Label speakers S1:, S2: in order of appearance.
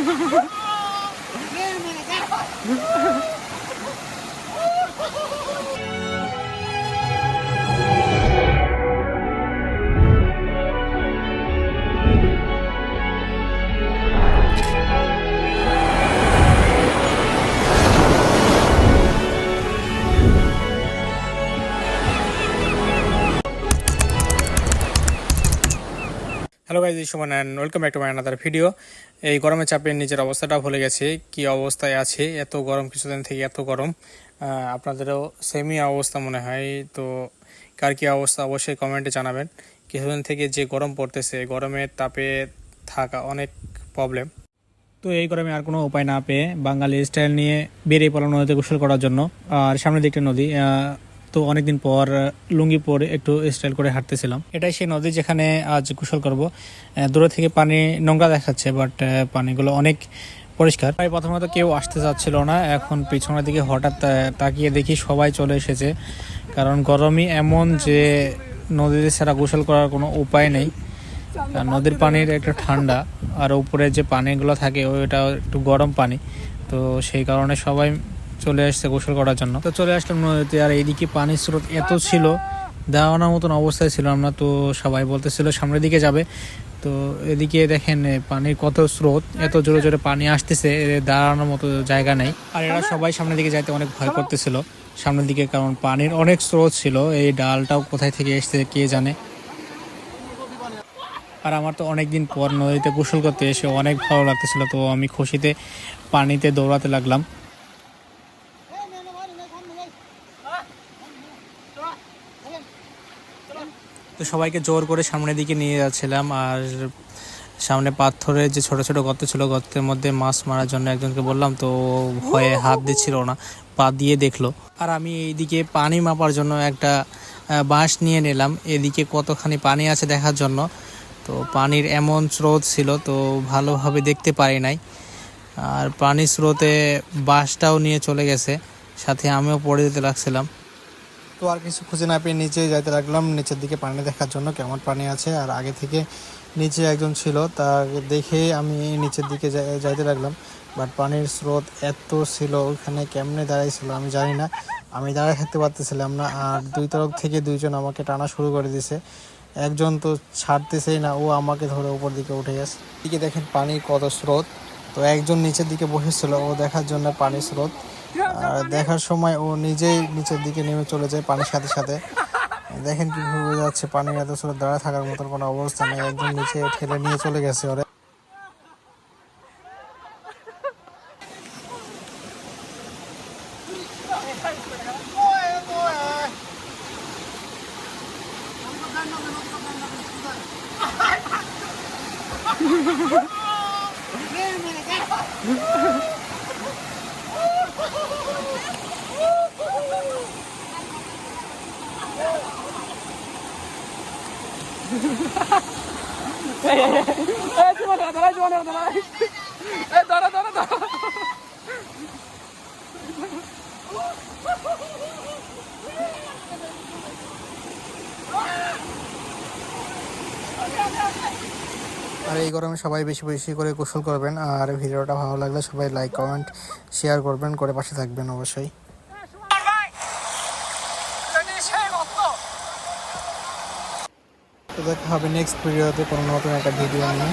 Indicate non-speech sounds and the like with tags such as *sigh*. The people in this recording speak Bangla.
S1: Ha ha ha! Hello guys Suman and welcome back to my another video এই গরমের চাপে নিজের অবস্থাটা ভুলে গেছে। কি অবস্থায় আছে? এত গরম কিছুদিন থেকে এত গরম। আপনাদেরও সেমই অবস্থা মনে হয়। তো কার কী অবস্থা অবশ্যই কমেন্টে জানাবেন। কিছুদিন থেকে যে গরম পড়তেছে গরমের তাপে থাকা অনেক প্রবলেম তো এই গরমে আর কোনো উপায় না পেয়ে বাঙালি স্টাইল নিয়ে বেরিয়ে পড়লাম নদীতে গোসল করার জন্য, আর সামনের দিকটা নদী তো অনেকদিন পর লুঙ্গি পরে একটু স্টাইল করে হাঁটতেছিলাম। এটাই সেই নদী যেখানে আজ গোসল করব। দূরে থেকে পানি নোংরা দেখাচ্ছে বাট পানিগুলো অনেক পরিষ্কার। তাই প্রথমত কেউ আসতে চাচ্ছিল না। এখন পিছনের দিকে হঠাৎ তাকিয়ে দেখি সবাই চলে এসেছে। কারণ গরমই এমন যে নদীতে ছাড়া গোসল করার কোনো উপায় নেই। নদীর পানির একটা ঠান্ডা, আর উপরে যে পানিগুলো থাকে ওইটা একটু গরম পানি। তো সেই কারণে সবাই চলে আসছে গোসল করার জন্য। তো চলে আসলাম নদীতে, আর এইদিকে পানির স্রোত এত ছিল, দাঁড়ানোর মতন অবস্থায় ছিল আমরা তো সবাই বলতেছিল সামনের দিকে যাবে। তো এদিকে দেখেন পানির কত স্রোত, এত জোরে জোরে পানি আসতেছে দাঁড়ানোর মতো জায়গা নেই। আর এরা সবাই সামনের দিকে যাইতে অনেক ভয় করতেছিল সামনের দিকে, কারণ পানির অনেক স্রোত ছিল, এই ডালটাও কোথায় থেকে এসছে কে জানে। আর আমার তো অনেকদিন পর নদীতে গোসল করতে এসে অনেক ভালো লাগতেছিল, তো আমি খুশিতে পানিতে দৌড়াতে লাগলাম। তো সবাইকে জোর করে সামনের দিকে নিয়ে যাচ্ছিলাম আর সামনে পাথরের যে ছোট ছোট গর্ত ছিল, গর্তের মধ্যে মাছ মারার জন্য একজনকে বললাম, তো ভয়ে হাত দিচ্ছিল না, পা দিয়ে দেখল। আর আমি এইদিকে পানি মাপার জন্য একটা বাঁশ নিয়ে নিলাম। এদিকে কতখানি পানি আছে দেখার জন্য। তো পানির এমন স্রোত ছিল, তো ভালোভাবে দেখতে পারি নাই। আর পানির স্রোতে বাঁশটাও নিয়ে চলে গেছে। সাথে আমিও পড়ে যেতে লাগছিলাম। তো আর কিছু খুঁজে না পেয়ে নিচে যাইতে লাগলাম। নিচের দিকে পানি দেখার জন্য কেমন পানি আছে। আর আগে থেকে নিচে একজন ছিল, তার দেখে আমি নিচের দিকে যাইতে লাগলাম। বাট পানির স্রোত এত ছিল, ওখানে কেমনে দাঁড়াইছিল আমি জানি না। আমি দাঁড়ায় থাকতে পারতেছিলাম না। আর দুই তরফ থেকে দুইজন আমাকে টানা শুরু করে দিছে। একজন তো ছাড়তেছেই না, ও আমাকে ধরে উপর দিকে উঠে গেছে। দিকে দেখেন পানির কত স্রোত। তো একজন নিচের দিকে বসেছিল, ও দেখার জন্য পানির স্রোত। দেখার সময় ও নিজেই নিচের দিকে নেমে চলে যায় পানির সাথে সাথে। দেখেন কি কীভাবে যাচ্ছে পানির এত স্রোত দাঁড়া থাকার মতন কোনো অবস্থা নেই। একদম নিচে ঠেলে নিয়ে চলে গেছে ওরে। *laughs* আর এই গরমে সবাই বেশি বেশি করে গোসল করবেন, আর ভিডিওটা ভালো লাগলে সবাই লাইক কমেন্ট শেয়ার করবেন, করে পাশে থাকবেন অবশ্যই। তো দেখা হবে নেক্সট ভিডিওতে কোনো নতুন একটা ভিডিও নিয়ে।